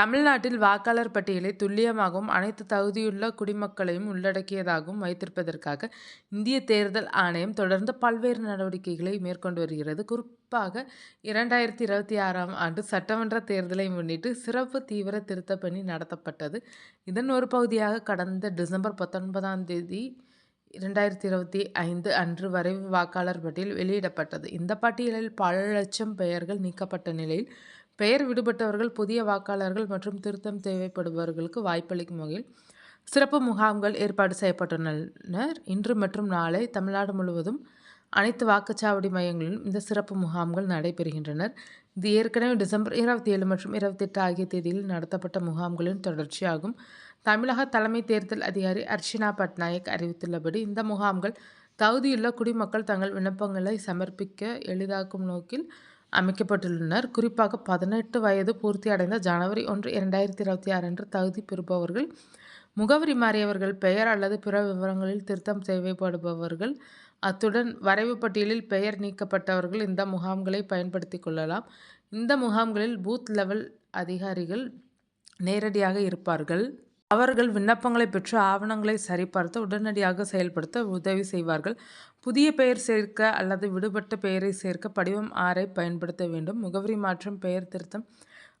தமிழ்நாட்டில் வாக்காளர் பட்டியலை துல்லியமாகவும், அனைத்து தகுதியுள்ள குடிமக்களையும் உள்ளடக்கியதாகவும் வைத்திருப்பதற்காக இந்திய தேர்தல் ஆணையம் தொடர்ந்து பல்வேறு நடவடிக்கைகளை மேற்கொண்டு வருகிறது. குறிப்பாக இரண்டாயிரத்தி இருபத்தி ஆறாம் ஆண்டு சட்டமன்ற தேர்தலை முன்னிட்டு சிறப்பு தீவிர திருத்தப் பணி நடத்தப்பட்டது. இதன் ஒரு பகுதியாக கடந்த டிசம்பர் பத்தொன்பதாம் தேதி இரண்டாயிரத்தி இருபத்தி ஐந்து அன்று வரைவு வாக்காளர் பட்டியல் வெளியிடப்பட்டது. இந்த பட்டியலில் பல லட்சம் பெயர்கள் நீக்கப்பட்ட நிலையில், பெயர் விடுபட்டவர்கள், புதிய வாக்காளர்கள் மற்றும் திருத்தம் தேவைப்படுபவர்களுக்கு வாய்ப்பளிக்கும் வகையில் சிறப்பு முகாம்கள் ஏற்பாடு செய்யப்பட்டுள்ளனர் இன்று மற்றும் நாளை தமிழ்நாடு முழுவதும் அனைத்து வாக்குச்சாவடி மையங்களிலும் இந்த சிறப்பு முகாம்கள் நடைபெறுகின்றன. இது ஏற்கனவே டிசம்பர் இருபத்தி ஏழு மற்றும் இருபத்தெட்டு ஆகிய தேதியில் நடத்தப்பட்ட முகாம்களின் தொடர்ச்சியாகும். தமிழக தலைமை தேர்தல் அதிகாரி அர்ச்சனா பட்நாயக் அறிவித்துள்ளபடி, இந்த முகாம்கள் தகுதியுள்ள குடிமக்கள் தங்கள் விண்ணப்பங்களை சமர்ப்பிக்க எளிதாக்கும் நோக்கில் அமைக்கப்பட்டுள்ளனர் குறிப்பாக பதினெட்டு வயது பூர்த்தி அடைந்த ஜனவரி ஒன்று, இரண்டாயிரத்தி இருபத்தி ஆறு அன்று தகுதி பெறுபவர்கள், முகவரி மாறியவர்கள், பெயர் அல்லது பிற விவரங்களில் திருத்தம் தேவைப்படுபவர்கள், அத்துடன் வரைவு பட்டியலில் பெயர் நீக்கப்பட்டவர்கள் இந்த முகாம்களை பயன்படுத்தி கொள்ளலாம். இந்த முகாம்களில் பூத் லெவல் அதிகாரிகள் நேரடியாக இருப்பார்கள். அவர்கள் விண்ணப்பங்களை பெற்று ஆவணங்களை சரிபார்த்து உடனடியாக செயல்படுத்த உதவி செய்வார்கள். புதிய பெயர் சேர்க்க அல்லது விடுபட்ட பெயரை சேர்க்க படிவம் ஆறை பயன்படுத்த வேண்டும். முகவரி மாற்றம், பெயர் திருத்தம்,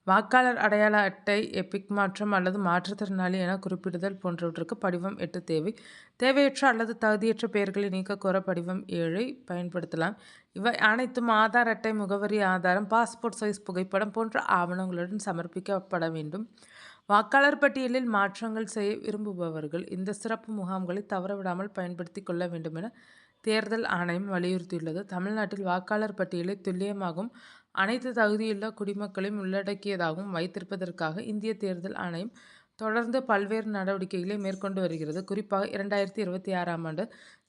வாக்காளர் அடையாள அட்டை, எபிக் மாற்றம் அல்லது மாற்றுத்திறனாளி என குறிப்பிடுதல் போன்றவற்றுக்கு படிவம் எட்டு தேவை. தேவையற்ற அல்லது தகுதியற்ற பெயர்களை நீக்கக் கோர படிவம் ஏழை பயன்படுத்தலாம். இவை அனைத்தும் ஆதார் அட்டை, முகவரி ஆதாரம், பாஸ்போர்ட் சைஸ் புகைப்படம் போன்ற ஆவணங்களுடன் சமர்ப்பிக்கப்பட வேண்டும். வாக்காளர் பட்டியலில் மாற்றங்கள் செய்ய விரும்புபவர்கள் இந்த சிறப்பு முகாம்களை தவறவிடாமல் பயன்படுத்தி கொள்ள வேண்டுமென தேர்தல் ஆணையம் வலியுறுத்தியுள்ளது. தமிழ்நாட்டில் வாக்காளர் பட்டியலை துல்லியமாகவும், அனைத்து தகுதியுள்ள குடிமக்களையும் உள்ளடக்கியதாகவும் வைத்திருப்பதற்காக இந்திய தேர்தல் ஆணையம் தொடர்ந்து பல்வேறு நடவடிக்கைகளை மேற்கொண்டு வருகிறது. குறிப்பாக இரண்டாயிரத்தி இருபத்தி ஆறாம் ஆண்டு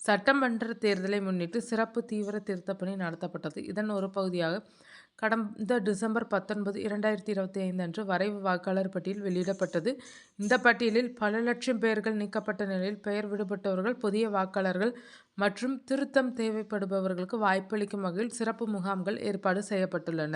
சட்டமன்ற தேர்தலை முன்னிட்டு சிறப்பு தீவிர திருத்தப்பணி நடத்தப்பட்டது. இதன் ஒரு பகுதியாக கடந்த டிசம்பர் பத்தொன்பது, இரண்டாயிரத்தி இருபத்தி ஐந்து அன்று வரைவு வாக்காளர் பட்டியல் வெளியிடப்பட்டது. இந்த பட்டியலில் பல லட்சம் பெயர்கள் நீக்கப்பட்ட நிலையில், பெயர் விடுபட்டவர்கள், புதிய வாக்காளர்கள் மற்றும் திருத்தம் தேவைப்படுபவர்களுக்கு வாய்ப்பளிக்கும் வகையில் சிறப்பு முகாம்கள் ஏற்பாடு செய்யப்பட்டுள்ளன.